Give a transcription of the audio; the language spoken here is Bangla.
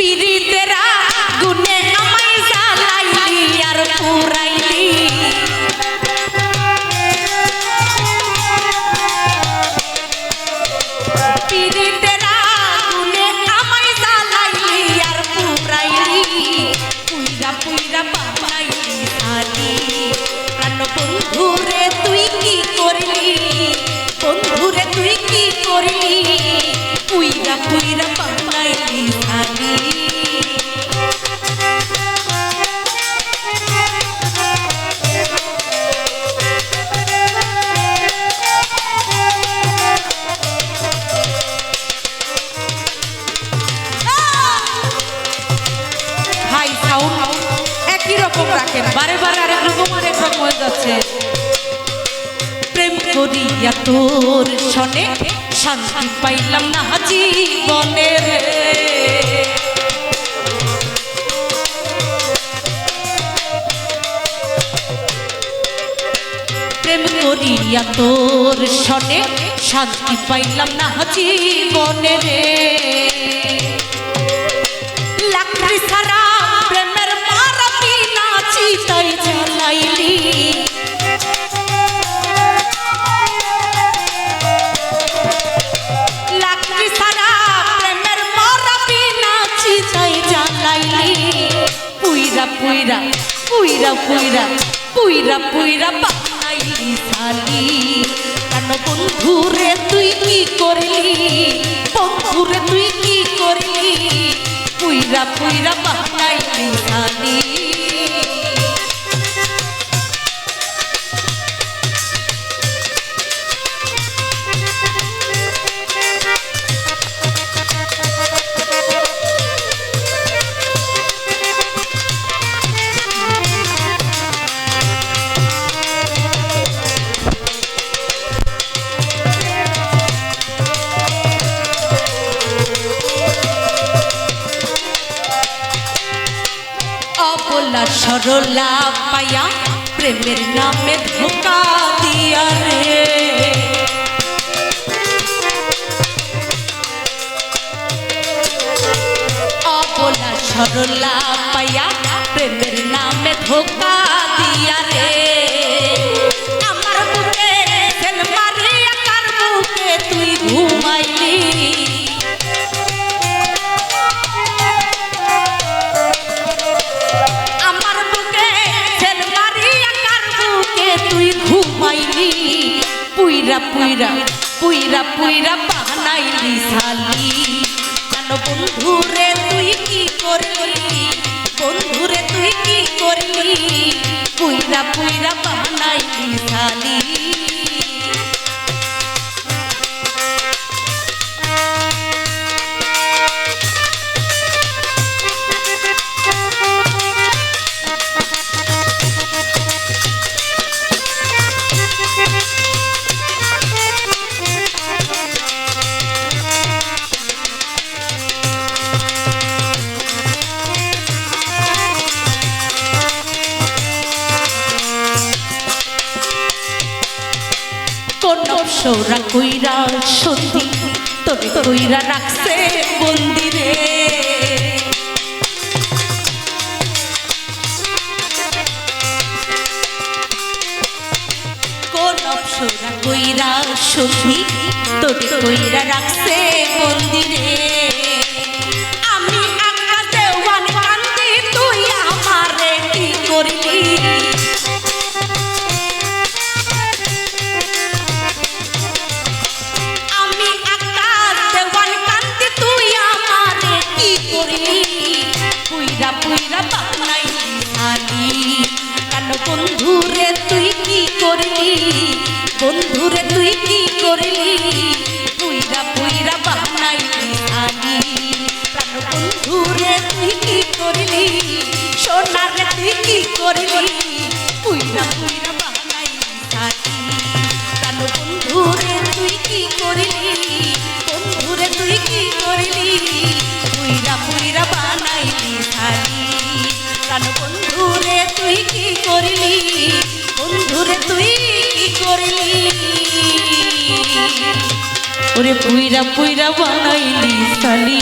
পিরিতেরা গুনে আমায় জ্বালাইলি আর পুরাইলি। পিরিতেরা গুনে আমায় জ্বালাইলি আর পুরাইলি। পুইরা পুইরা বাবাইলি রাখেন। বারে বারে আরেক রকম আরেক রকম হয়ে যাচ্ছে। প্রেম করিয়া তোর শনে শান্তি পাইলাম না জীবনে প্রেম করিয়া তোর শনে শান্তি পাইলাম না জীবনে রে। পুইরা পুইরা পুইরা পুইরা বানাইলি সালি কেন বন্ধুরে তুই কি করলি? বন্ধুরে তুই কি করলি? পুইরা পুইরা বানাইলি সালি সরলা পাইয়া প্রেমের নামে ধোকা দিয়া রে। অবলা সরলা পাইয়া প্রেমের নামে ধোকা দিয়া রে। পুইরা পুইরা পুইরা পুইরা বানাইলি শালি। কেন বন্ধুরে, তুই কি করলি? বন্ধুরে, তুই কি করলি? পুইরা পুইরা বানাইলি শালি। কোন সৌরা কইরা তোরে কইরা রাখছে তোরে কইরা রাখছে মন্দিরে। পুইরা বানাইলি শালি কেন বন্ধুরে তুই কি করলি বন্ধুরে তুই কি করলি পুইরা পুইরা বানাইলি শালি প্রাণ বন্ধুরে তুই কি করলি, সোনারে তুই কি করলি? ওরে পুইরা পুইরা বানাইলি সালি